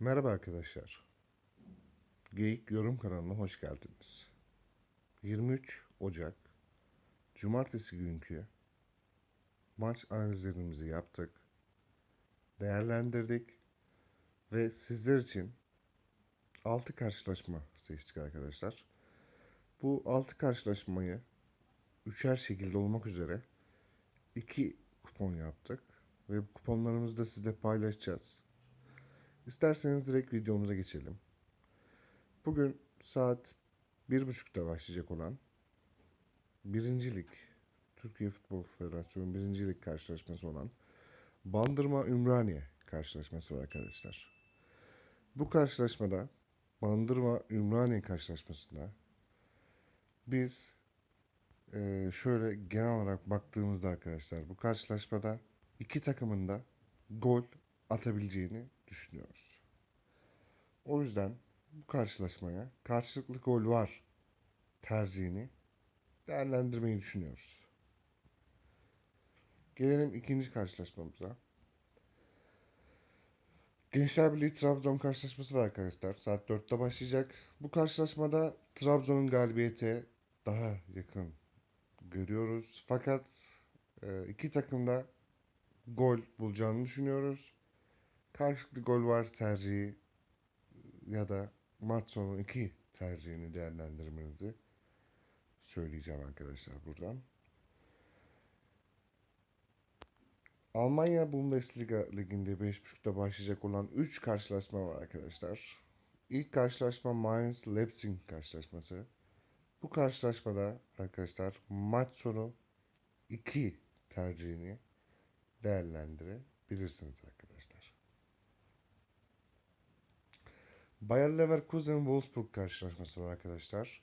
Merhaba arkadaşlar. Geyik Yorum kanalına hoş geldiniz. 23 Ocak Cumartesi günkü maç analizlerimizi yaptık. Değerlendirdik ve sizler için 6 karşılaşma seçtik arkadaşlar. Bu 6 karşılaşmayı üçer şekilde olmak üzere 2 kupon yaptık ve bu kuponlarımızı da sizle paylaşacağız. İsterseniz direkt videomuza geçelim. Bugün saat 1.30'da başlayacak olan birincilik Türkiye Futbol Federasyonu birincilik karşılaşması olan Bandırma Ümraniye karşılaşması var arkadaşlar. Bu karşılaşmada Bandırma Ümraniye karşılaşmasında biz eee, şöyle genel olarak baktığımızda arkadaşlar bu karşılaşmada iki takımın da gol atabileceğini düşünüyoruz. O yüzden bu karşılaşmaya karşılıklı gol var tercihini değerlendirmeyi düşünüyoruz. Gelelim ikinci karşılaşmamıza. Gençler Birliği Trabzon karşılaşması var arkadaşlar. Saat 4'te başlayacak. Bu karşılaşmada Trabzon'un galibiyete daha yakın görüyoruz. Fakat e, iki takım da gol bulacağını düşünüyoruz. Karşılıklı gol var tercihi ya da maç sonu 2 tercihini değerlendirmenizi söyleyeceğim arkadaşlar buradan. Almanya Bundesliga liginde 5.30'da başlayacak olan 3 karşılaşma var arkadaşlar. İlk karşılaşma Mainz Leipzig karşılaşması. Bu karşılaşmada arkadaşlar maç sonu 2 tercihini değerlendirebilirsiniz arkadaşlar. Bayer Leverkusen Wolfsburg karşılaşması var arkadaşlar.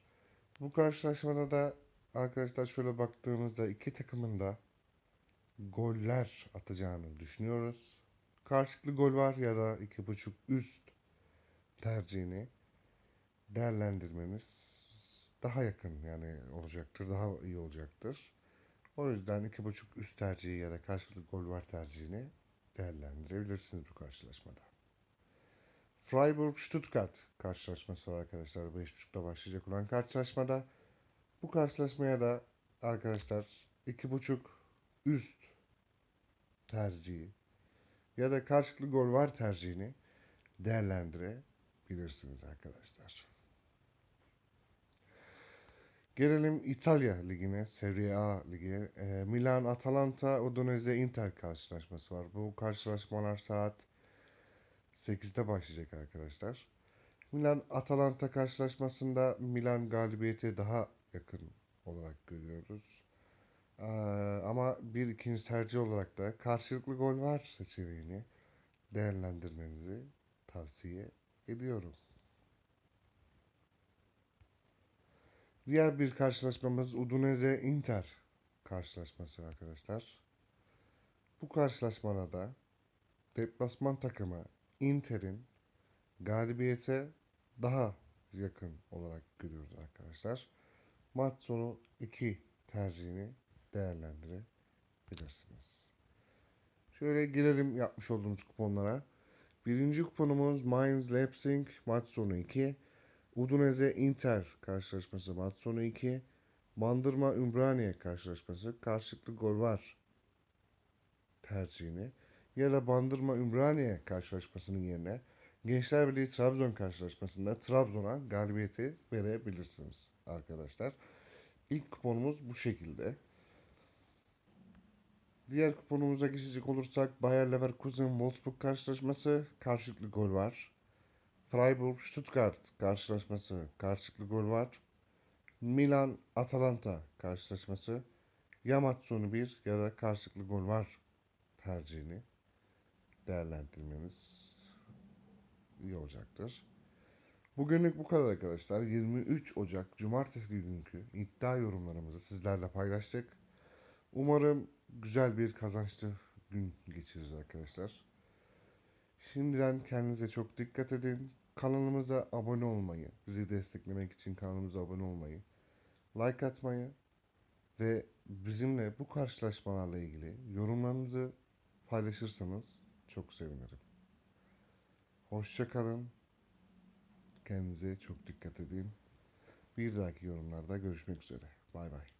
Bu karşılaşmada da arkadaşlar şöyle baktığımızda iki takımın da goller atacağını düşünüyoruz. Karşılıklı gol var ya da iki buçuk üst tercihini değerlendirmeniz daha yakın yani olacaktır, daha iyi olacaktır. O yüzden iki buçuk üst tercihi ya da karşılıklı gol var tercihini değerlendirebilirsiniz bu karşılaşmada. Freiburg-Stuttgart karşılaşması var arkadaşlar. 5.30'da başlayacak olan karşılaşmada. Bu karşılaşmaya da arkadaşlar 2.5 üst tercihi ya da karşılıklı gol var tercihini değerlendirebilirsiniz arkadaşlar. Gelelim İtalya Ligi'ne, Serie A Ligi. Ee, Milan, Atalanta, Udinese, Inter karşılaşması var. Bu karşılaşmalar saat 8'de başlayacak arkadaşlar. Milan Atalanta karşılaşmasında Milan galibiyete daha yakın olarak görüyoruz. Ee, ama bir ikinci tercih olarak da karşılıklı gol var seçeneğini değerlendirmenizi tavsiye ediyorum. Diğer bir karşılaşmamız Udinese Inter karşılaşması arkadaşlar. Bu karşılaşmada da deplasman takımı Inter'in galibiyete daha yakın olarak görüyoruz arkadaşlar. Maç sonu 2 tercihini değerlendirebilirsiniz. Şöyle girelim yapmış olduğumuz kuponlara. Birinci kuponumuz Mainz Leipzig maç sonu 2. Udinese Inter karşılaşması maç sonu 2. Bandırma Ümraniye karşılaşması karşılıklı gol var tercihini ya da Bandırma Ümraniye karşılaşmasının yerine Gençler Birliği Trabzon karşılaşmasında Trabzon'a galibiyeti verebilirsiniz arkadaşlar. İlk kuponumuz bu şekilde. Diğer kuponumuza geçecek olursak Bayer Leverkusen Wolfsburg karşılaşması karşılıklı gol var. Freiburg Stuttgart karşılaşması karşılıklı gol var. Milan Atalanta karşılaşması ya maç sonu 1 ya da karşılıklı gol var tercihini değerlendirmeniz iyi olacaktır. Bugünlük bu kadar arkadaşlar. 23 Ocak Cumartesi günkü iddia yorumlarımızı sizlerle paylaştık. Umarım güzel bir kazançlı gün geçiririz arkadaşlar. Şimdiden kendinize çok dikkat edin. Kanalımıza abone olmayı, bizi desteklemek için kanalımıza abone olmayı, like atmayı ve bizimle bu karşılaşmalarla ilgili yorumlarınızı paylaşırsanız çok sevinirim. Hoşça kalın. Kendinize çok dikkat edin. Bir dahaki yorumlarda görüşmek üzere. Bay bay.